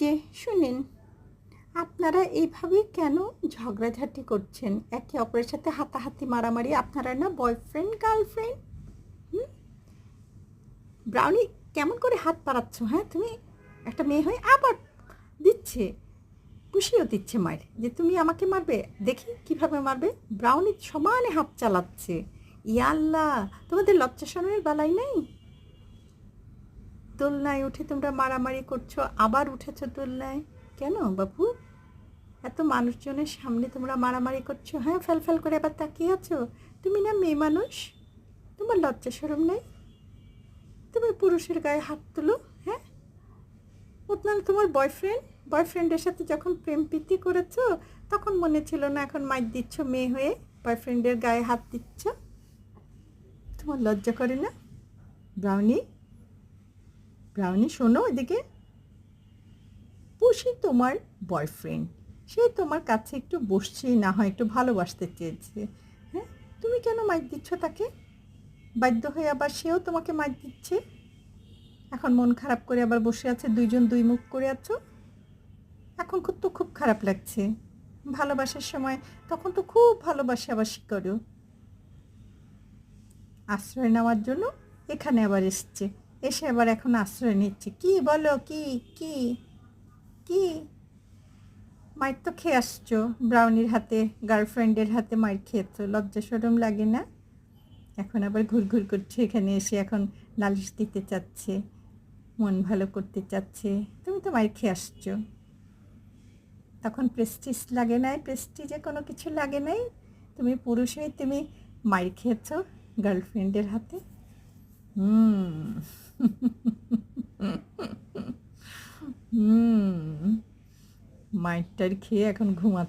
যে, শুনেন, আপনারা এইভাবে কেন ঝগড়াঝাটি করছেন? একে অপরের সাথে হাতাহাতি মারামারি, আপনারা না বয়ফ্রেন্ড গার্লফ্রেন্ড হুম? ব্রাউনি কেমন করে হাত পাড়াচ্ছ হ্যাঁ? তুমি একটা মেয়ে হয়ে আবার দিচ্ছে, পুষিয়েও দিচ্ছে মায়ের, যে তুমি আমাকে মারবে? দেখি কীভাবে মারবে। ব্রাউনি সমানে হাত চালাচ্ছে। ইয়াল্লা, তোমাদের লজ্জা শরমের বেলায় নেই? দোলনায় উঠে তোমরা মারামারি করছ, আবার উঠেছো দোলনায়? কেন বাবু? এত মানুষজনের সামনে তোমরা মারামারি করছ হ্যাঁ? ফেল ফেল করে আবার তাকিয়ে আছো? তুমি না মেয়ে মানুষ? তোমার লজ্জা সরম নেই? তুমি পুরুষের গায়ে হাত তুলো হ্যাঁ? আপনার তোমার বয়ফ্রেন্ড বয়ফ্রেন্ডের সাথে যখন প্রেম প্রীতি করেছ, তখন মনে ছিল না এখন মাইক দিচ্ছ মেয়ে হয়ে? বয়ফ্রেন্ডের গায়ে হাত দিচ্ছ? তোমার লজ্জা করে না? ব্রাউনি? ব্রাউনি শোনো এদিকে। পুষি তোমার বয়ফ্রেন্ড সে তোমার কাছে একটু বসছে, না হয় একটু ভালোবাসতে চেয়েছে। হ্যাঁ? তুমি কেন মাইক দিচ্ছ তাকে? বাধ্য হয়ে আবার সেও তোমাকে মাইক দিচ্ছে? এখন মন খারাপ করে আবার বসে আছে, দুইজন দুই মুখ করে আছো? এখন খুব তো খুব খারাপ লাগছে। ভালোবাসার সময় তখন তো খুব ভালোবাসে আবার করো আশ্রয় নেওয়ার জন্য এখানে আবার এসছে। এসে আবার এখন আশ্রয় নিচ্ছে। কি বলো, কি কি কি? মায়ের তো খেয়ে আসছো, ব্রাউনির হাতে, গার্লফ্রেন্ডের হাতে মায়ের খেয়েছো, লজ্জা সরম লাগে না? এখন আবার ঘুরঘুর করছে, এখানে এসে এখন নালিশ দিতে চাচ্ছে, মন ভালো করতে চাচ্ছে। তুমি তো মায়ের খেয়ে আসছো। তখন প্রেস্টিজ লাগে নাই প্রেস্টিজে কোনো কিছু লাগে নাই? তুমি পুরুষ হয়ে তুমি মায়ের খেয়েছো গার্লফ্রেন্ডের হাতে? হুম। মাইটটার খেয়ে এখন ঘুমাচ্ছ।